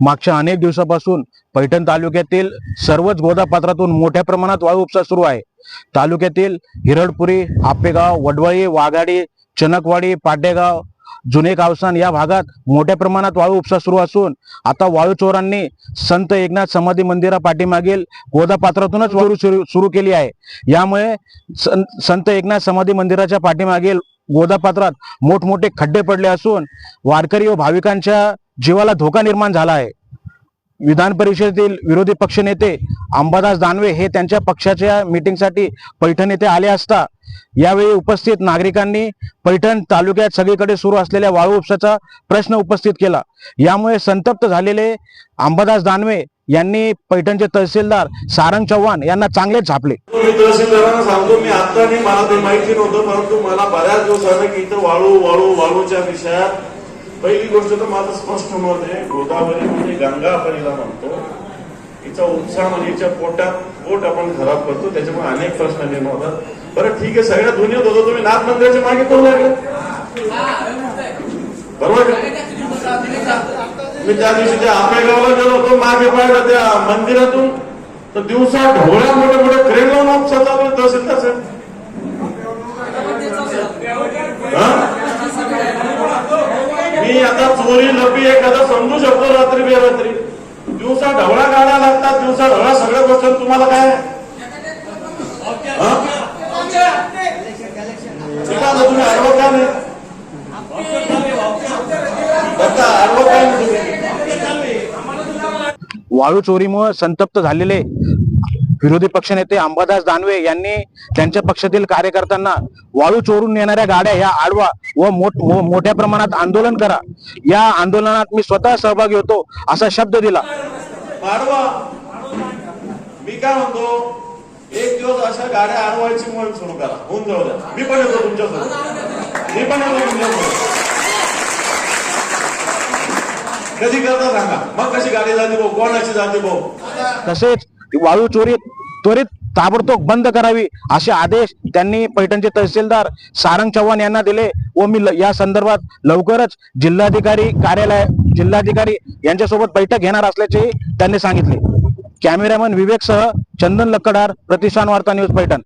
मागच्या अनेक दिवसापासून पैठण तालुक्यातील सर्वच गोदापात्रातून मोठ्या प्रमाणात वाळू उपसा सुरू आहे. तालुक्यातील हिरडपुरी आपेगाव वडवळी वाघाडी चनकवाडी पाटेगाव जुने गावसान या भागात मोठ्या प्रमाणात वाळू उपसा सुरू असून आता वाळू चोरांनी संत एकनाथ समाधी मंदिरा पाठीमागील गोदापात्रातूनच वाळू सुरू सुरू केली आहे. यामुळे सं- संत एकनाथ समाधी मंदिराच्या पाठीमागील गोदापात्रात मोठमोठे खड्डे पडले असून वारकरी व भाविकांच्या जीवाला धोका निर्माण झाला आहे. विधान परिषदेतील विरोधी पक्षनेते अंबादास दानवे हे त्यांच्या पक्षाच्या मीटिंगसाठी पैठण येथे आले असता यावेळी उपस्थित नागरिकांनी पैठण तालुक्यात सगळीकडे सुरू असलेल्या वाळू उपसाचा प्रश्न उपस्थित केला. यामुळे संतप्त झालेले अंबादास दानवे यांनी पैठणचे तहसीलदार सारंग चव्हाण यांना चांगलेच झापले. मी तहसीलदारांना सांगतो मी आता मला ते माहिती नव्हतं परंतु मला बऱ्याच दिवस की इथं वाळू वाळू वाळूच्या विषयात पहिली गोष्ट तर माझं स्पष्ट मत आहे गोदावरी म्हणजे गंगा आपण हिला म्हणतो. हिचा उत्साह म्हणजे हिच्या पोटात पोट आपण खराब करतो त्याच्यामुळे अनेक प्रश्न निर्माण होतात. बरं ठीक आहे सगळ्या दुनियेत होतो तुम्ही नाथ मंदिराच्या मागे करू लागले? बरोबर मी त्या दिवशी त्या आपेगावला गेलो होतो मागे पाहिलं त्या मंदिरातून. तर दिवसा ढोळ्या मोठे मोठे क्रेन लावून उपसा चालू आहे तहसीलदार साहेब हा? मी आता चोरी लपी एखादा समजू शकतो रात्री बेरात्री दिवसा ढवळा गाड्या लागतात दिवसा ढवळा सगळ्या गोष्टी तुम्हाला काय हा? तुम्ही अडवत का नाही काय? वाळू चोरीमुळे संतप्त झालेले विरोधी पक्षनेते अंबादास दानवे यांनी त्यांच्या पक्षातील कार्यकर्त्यांना वाळू चोरून नेणाऱ्या गाड्या ह्या आडवा व मोठ्या प्रमाणात आंदोलन करा. या आंदोलनात मी स्वतः सहभागी होतो असा शब्द दिला. मी काय म्हणतो? एक दिवस अशा गाड्या अडवायची मोहीम सुरू करा. होऊन जाऊ द्या. मी पण येतो तुमच्यासोबत. मी पण येतो तुमच्यासोबत. कधी करता सांगा? मग कशी गाडी जाते भाऊ? कोणाची जाते भाऊ? तसेच वाळू चोरी त्वरित ताबडतोब बंद करावी असे आदेश त्यांनी पैठणचे तहसीलदार सारंग चव्हाण यांना दिले व मी या संदर्भात लवकरच जिल्हाधिकारी कार्यालय जिल्हाधिकारी यांच्यासोबत बैठक घेणार असल्याचेही त्यांनी सांगितले. कॅमेरामन विवेक सह चंदन लक्कडार प्रतिष्ठान वार्ता न्यूज पैठण.